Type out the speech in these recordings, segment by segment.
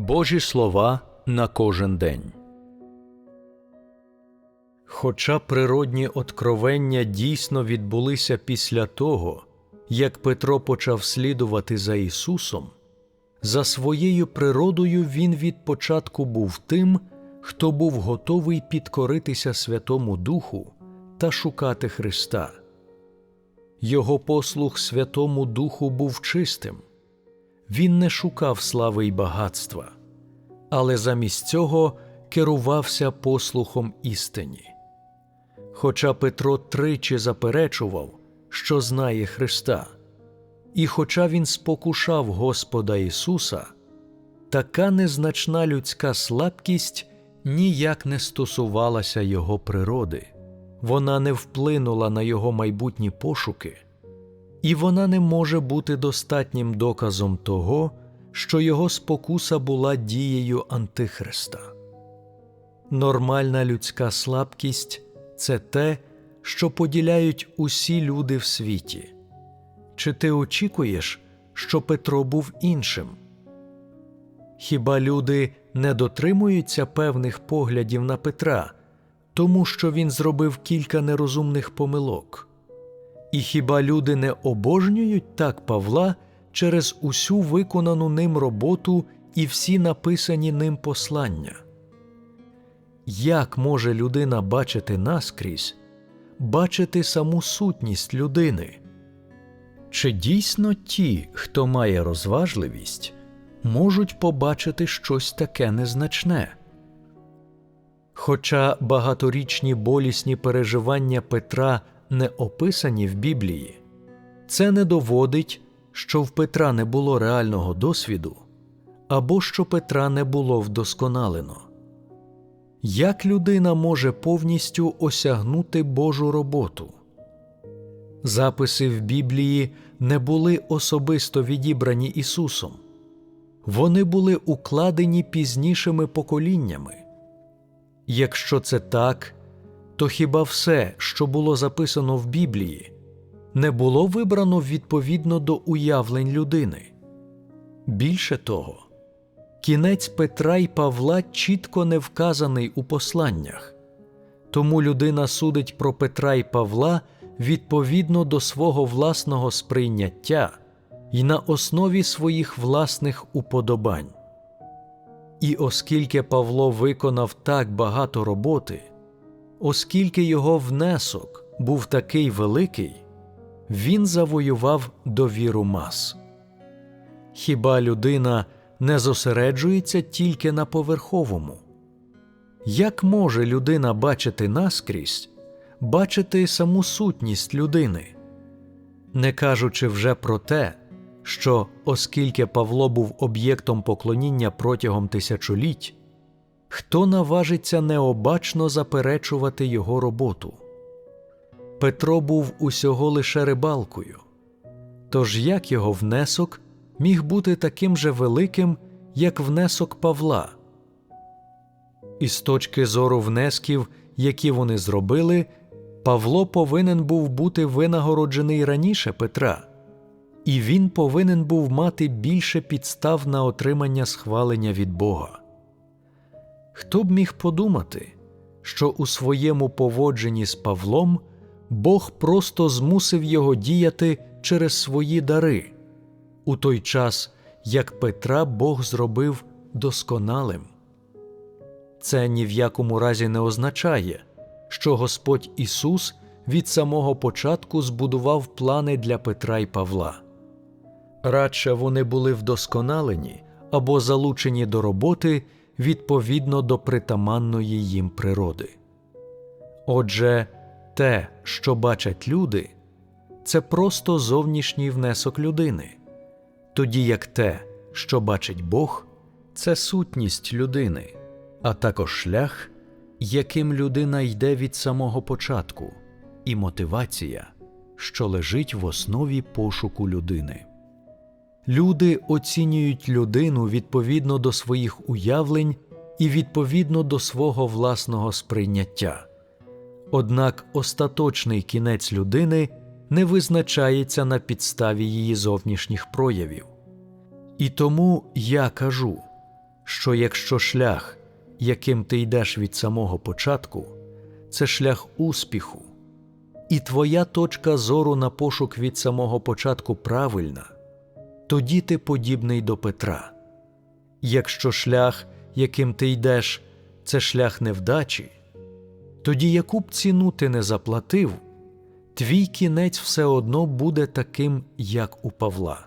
Божі слова на кожен день. Хоча природні откровення дійсно відбулися після того, як Петро почав слідувати за Ісусом, за своєю природою він від початку був тим, хто був готовий підкоритися Святому Духу та шукати Христа. Його послух Святому Духу був чистим. Він не шукав слави й багатства, але замість цього керувався послухом істині. Хоча Петро тричі заперечував, що знає Христа, і хоча він спокушав Господа Ісуса, така незначна людська слабкість ніяк не стосувалася Його природи, вона не вплинула на його майбутні пошуки, і вона не може бути достатнім доказом того, що його спокуса була дією Антихриста. Нормальна людська слабкість це те, що поділяють усі люди в світі. Чи ти очікуєш, що Петро був іншим? Хіба люди не дотримуються певних поглядів на Петра, тому що він зробив кілька нерозумних помилок? І хіба люди не обожнюють так Павла через усю виконану ним роботу і всі написані ним послання? Як може людина бачити наскрізь, бачити саму сутність людини? Чи дійсно ті, хто має розважливість, можуть побачити щось таке незначне? Хоча багаторічні болісні переживання Петра не описані в Біблії, це не доводить, що в Петра не було реального досвіду або що Петра не було вдосконалено. Як людина може повністю осягнути Божу роботу? Записи в Біблії не були особисто відібрані Ісусом, вони були укладені пізнішими поколіннями. Якщо це так, то хіба все, що було записано в Біблії, не було вибрано відповідно до уявлень людини? Більше того, кінець Петра й Павла чітко не вказаний у посланнях, тому людина судить про Петра й Павла відповідно до свого власного сприйняття і на основі своїх власних уподобань. І оскільки Павло виконав так багато роботи, оскільки його внесок був такий великий, він завоював довіру мас. Хіба людина не зосереджується тільки на поверховому? Як може людина бачити наскрізь, бачити саму сутність людини? Не кажучи вже про те, що, оскільки Павло був об'єктом поклоніння протягом тисячоліть, хто наважиться необачно заперечувати його роботу? Петро був усього лише рибалкою, тож як його внесок міг бути таким же великим, як внесок Павла? І з точки зору внесків, які вони зробили, Павло повинен був бути винагороджений раніше Петра і він повинен був мати більше підстав на отримання схвалення від Бога. Хто б міг подумати, що у своєму поводженні з Павлом Бог просто змусив його діяти через свої дари, у той час як Петра Бог зробив досконалим. Це ні в якому разі не означає, що Господь Ісус від самого початку збудував плани для Петра й Павла радше вони були вдосконалені або залучені до роботи відповідно до притаманної їм природи. Отже, те, що бачать люди, це просто зовнішній внесок людини, тоді як те, що бачить Бог, це сутність людини, а також шлях, яким людина йде від самого початку, і мотивація, що лежить в основі пошуку людини. Люди оцінюють людину відповідно до своїх уявлень і відповідно до свого власного сприйняття. Однак остаточний кінець людини не визначається на підставі її зовнішніх проявів. І тому я кажу, що якщо шлях, яким ти йдеш від самого початку, це шлях успіху, і твоя точка зору на пошук від самого початку правильна, тоді ти подібний до Петра. Якщо шлях, яким ти йдеш, це шлях невдачі, тоді яку б ціну ти не заплатив, твій кінець все одно буде таким, як у Павла.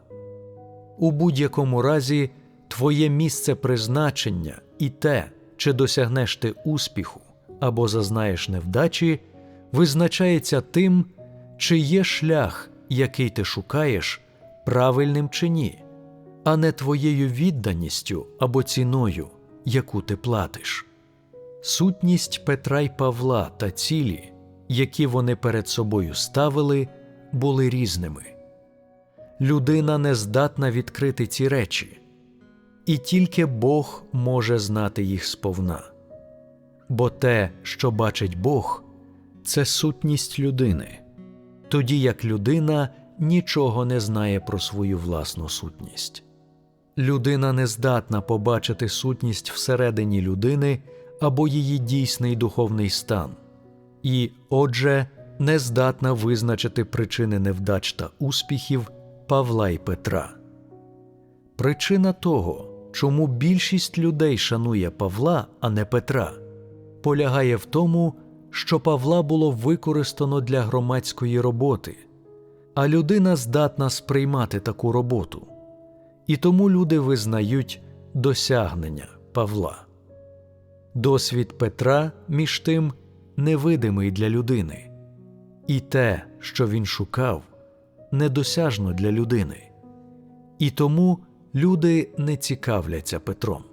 У будь-якому разі, твоє місце призначення і те, чи досягнеш ти успіху або зазнаєш невдачі, визначається тим, чи є шлях, який ти шукаєш, правильним чи ні, а не твоєю відданістю або ціною, яку ти платиш. Сутність Петра й Павла та цілі, які вони перед собою ставили, були різними. Людина не здатна відкрити ці речі, і тільки Бог може знати їх сповна. Бо те, що бачить Бог, це сутність людини, тоді як людина нічого не знає про свою власну сутність. Людина не здатна побачити сутність всередині людини або її дійсний духовний стан, і, отже, не здатна визначити причини невдач та успіхів Павла і Петра. Причина того, чому більшість людей шанує Павла, а не Петра, полягає в тому, що Павла було використано для громадської роботи, а людина здатна сприймати таку роботу, і тому люди визнають досягнення Павла. Досвід Петра, між тим, невидимий для людини, і те, що він шукав, недосяжно для людини, і тому люди не цікавляться Петром.